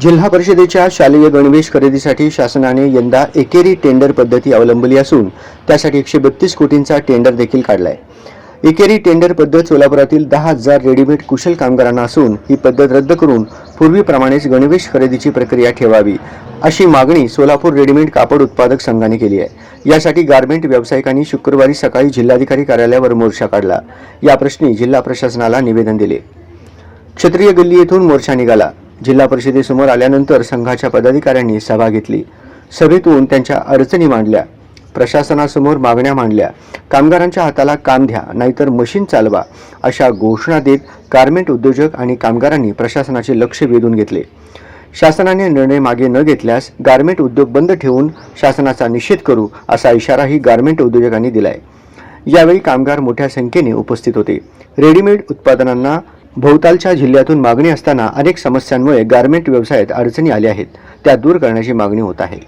जिल्हा परिषदेच्या शालेय गणवेश खरेदीसाठी शासनाने यंदा एकेरी टेंडर पद्धती अवलंबली असून त्यासाठी एकशे बत्तीस कोटींचा टेंडर देखील काढलाय. एकेरी टेंडर पद्धत सोलापुरातील दहा हजार रेडीमेड कुशल कामगारांना असून ही पद्धत रद्द करून पूर्वीप्रमाणेच गणवेश खरेदीची प्रक्रिया ठेवावी अशी मागणी सोलापूर रेडीमेड कापड उत्पादक संघाने केली आहे. यासाठी गारमेंट व्यावसायिकांनी शुक्रवारी सकाळी जिल्हाधिकारी कार्यालयावर मोर्चा काढला. या प्रश्नी जिल्हा प्रशासनाला निवेदन दिले. क्षत्रिय गल्ली येथून मोर्चा निघाला. जिल्हा परिषदेसमोर आल्यानंतर संघाच्या पदाधिकाऱ्यांनी सभा घेतली. सभेतून त्यांच्या अडचणी मांडल्या. प्रशासनासमोर मागण्या मांडल्या. कामगारांच्या हाताला काम द्या नाहीतर मशीन चालवा अशा घोषणा देत गारमेंट उद्योजक आणि कामगारांनी प्रशासनाचे लक्ष वेधून घेतले. शासनाने निर्णय मागे न घेतल्यास गारमेंट उद्योग बंद ठेवून शासनाचा निषेध करू असा इशाराही गारमेंट उद्योजकांनी दिलाय. यावेळी कामगार मोठ्या संख्येने उपस्थित होते. रेडीमेड उत्पादनांना भोवतालच्या जिल्ह्यातून मागणी असताना अनेक समस्यांमुळे गारमेंट व्यवसायात अडचणी आल्या आहेत. त्या दूर करण्याची मागणी होत आहे.